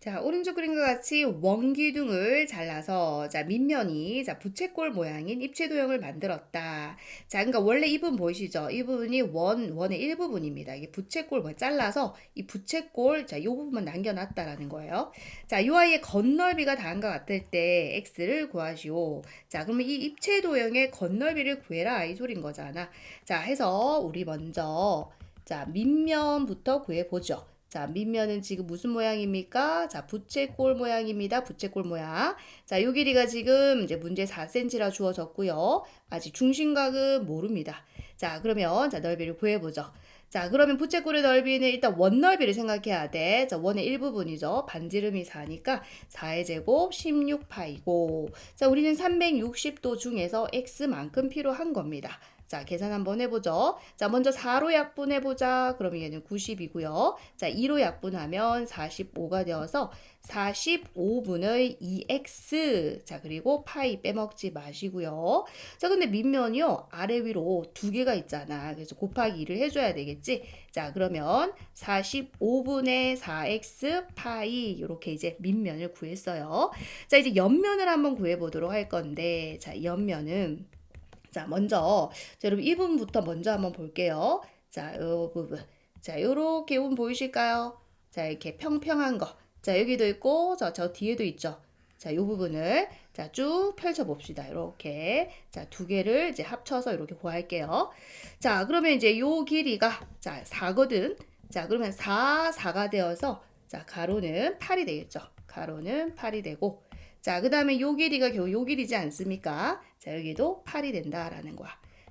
자, 오른쪽 그림과 같이 원기둥을 잘라서 자, 밑면이 자, 부채꼴 모양인 입체 도형을 만들었다. 자, 그러니까 원래 이 부분 보이시죠? 이 부분이 원 원의 일부분입니다. 이게 부채꼴 뭐 잘라서 이 부채꼴 자, 요 부분만 남겨 놨다라는 거예요. 자, 요 아이의 겉넓이가 다음과 같을 때 x를 구하시오. 자, 그러면 이 입체 도형의 겉넓이를 구해라 이 소린 거잖아. 자, 해서 우리 먼저 자, 밑면부터 구해 보죠. 자, 밑면은 지금 무슨 모양입니까? 자, 부채꼴 모양입니다. 부채꼴 모양. 자, 요 길이가 지금 이제 문제 4cm라 주어졌고요. 아직 중심각은 모릅니다. 자, 그러면 자, 넓이를 구해보죠. 자, 그러면 부채꼴의 넓이는 일단 원 넓이를 생각해야 돼. 자, 원의 일부분이죠. 반지름이 4니까 4의 제곱 16파이고. 자, 우리는 360도 중에서 x만큼 필요한 겁니다. 자, 계산 한번 해보죠. 자, 먼저 4로 약분해보자. 그러면 얘는 90이고요. 자, 2로 약분하면 45가 되어서 45분의 2x. 자, 그리고 파이 빼먹지 마시고요. 자, 근데 밑면이요. 아래 위로 두 개가 있잖아. 그래서 곱하기 2를 해줘야 되겠지. 자, 그러면 45분의 4x 파이. 이렇게 이제 밑면을 구했어요. 자, 이제 옆면을 한번 구해보도록 할 건데, 자, 옆면은 자, 먼저 자, 여러분 이 부분부터 먼저 한번 볼게요. 자, 요 부분. 자, 요렇게 부분 보이실까요? 자, 이렇게 평평한 거. 자, 여기도 있고 저, 저 뒤에도 있죠. 자, 요 부분을 자, 쭉 펼쳐 봅시다. 이렇게. 자, 두 개를 이제 합쳐서 이렇게 구할게요. 자, 그러면 이제 요 길이가 자, 4거든. 자, 그러면 4, 4가 되어서 자, 가로는 8이 되겠죠. 가로는 8이 되고 자, 그 다음에 요 길이가 겨우 요 길이지 않습니까? 자, 여기도 8이 된다라는 거야.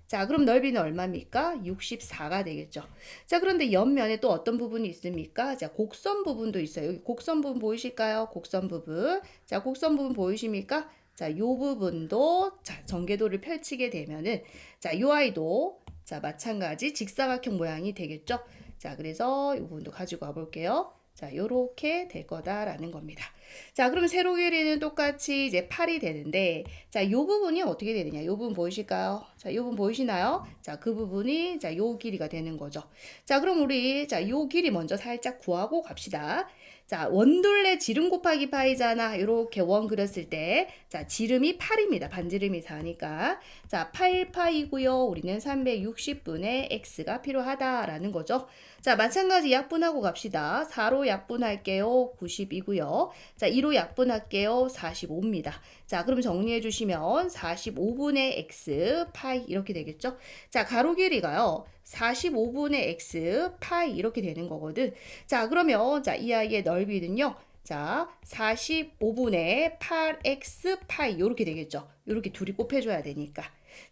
자, 그럼 넓이는 얼마입니까? 64가 되겠죠. 자, 그런데 옆면에 또 어떤 부분이 있습니까? 자, 곡선 부분도 있어요. 여기 곡선 부분 보이실까요? 곡선 부분. 자, 곡선 부분 보이십니까? 자, 요 부분도 자, 전개도를 펼치게 되면은 자, 요 아이도 자, 마찬가지 직사각형 모양이 되겠죠. 자, 그래서 이 부분도 가지고 와 볼게요. 자, 요렇게 될 거다라는 겁니다. 자, 그러면 세로 길이는 똑같이 이제 8이 되는데, 자, 요 부분이 어떻게 되느냐? 요 부분 보이실까요? 자, 요 부분 보이시나요? 자, 그 부분이, 자, 요 길이가 되는 거죠. 자, 그럼 우리, 자, 요 길이 먼저 살짝 구하고 갑시다. 자, 원둘레 지름 곱하기 파이잖아. 이렇게 원 그렸을 때. 자, 지름이 8입니다. 반지름이 4니까. 자, 8파이고요. 우리는 360분의 x가 필요하다라는 거죠. 자, 마찬가지 약분하고 갑시다. 4로 약분할게요. 90이고요. 자, 2로 약분할게요. 45입니다. 자, 그럼 정리해 주시면 45분의 x 파이 이렇게 되겠죠? 자, 가로 길이가요. 45분의 x 파이 이렇게 되는 거거든. 자, 그러면 자, 이 아이의 넓이는요. 자, 45분의 8x 파이 이렇게 되겠죠. 이렇게 둘이 곱해줘야 되니까.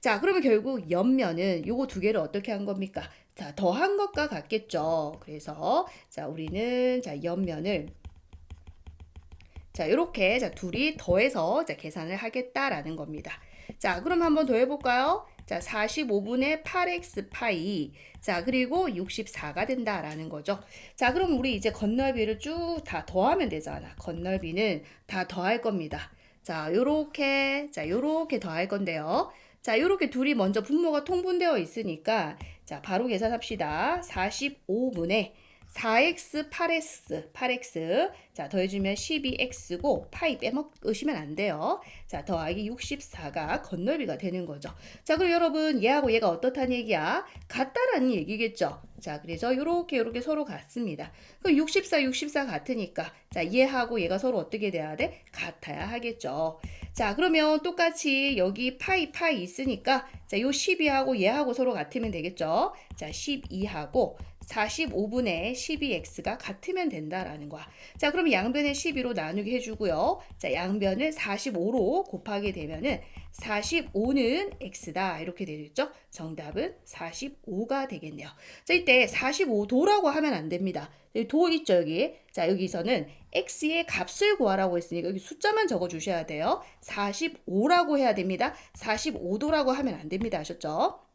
자, 그러면 결국 옆면은 요거 두 개를 어떻게 한 겁니까? 자, 더한 것과 같겠죠. 그래서 자, 우리는 자, 옆면을 자, 이렇게 자, 둘이 더해서 자, 계산을 하겠다라는 겁니다. 자, 그럼 한번 더 해볼까요? 자, 45분의 8x 파이. 자, 그리고 64가 된다라는 거죠. 자, 그럼 우리 이제 겉넓이를 쭉 다 더하면 되잖아. 겉넓이는 다 더할 겁니다. 자, 요렇게, 자, 요렇게 더할 건데요. 자, 요렇게 둘이 먼저 분모가 통분되어 있으니까, 자, 바로 계산합시다. 45분의 4x, 8x, 8x. 자, 더해주면 12x고, 파이 빼먹으시면 안 돼요. 자, 더하기 64가 겉넓이가 되는 거죠. 자, 그럼 여러분, 얘하고 얘가 어떻다는 얘기야? 같다라는 얘기겠죠. 자, 그래서 요렇게, 요렇게 서로 같습니다. 그럼 64, 64 같으니까, 자, 얘하고 얘가 서로 어떻게 돼야 돼? 같아야 하겠죠. 자, 그러면 똑같이 여기 파이, 파이 있으니까, 자, 요 12하고 얘하고 서로 같으면 되겠죠. 자, 12하고, 45분의 12x가 같으면 된다라는 거야. 자, 그럼 양변에 12로 나누게 해주고요. 자, 양변을 45로 곱하게 되면은 45는 x다. 이렇게 되겠죠? 정답은 45가 되겠네요. 자, 이때 45도라고 하면 안 됩니다. 도 있죠, 여기. 자, 여기서는 x의 값을 구하라고 했으니까 여기 숫자만 적어 주셔야 돼요. 45라고 해야 됩니다. 45도라고 하면 안 됩니다. 아셨죠?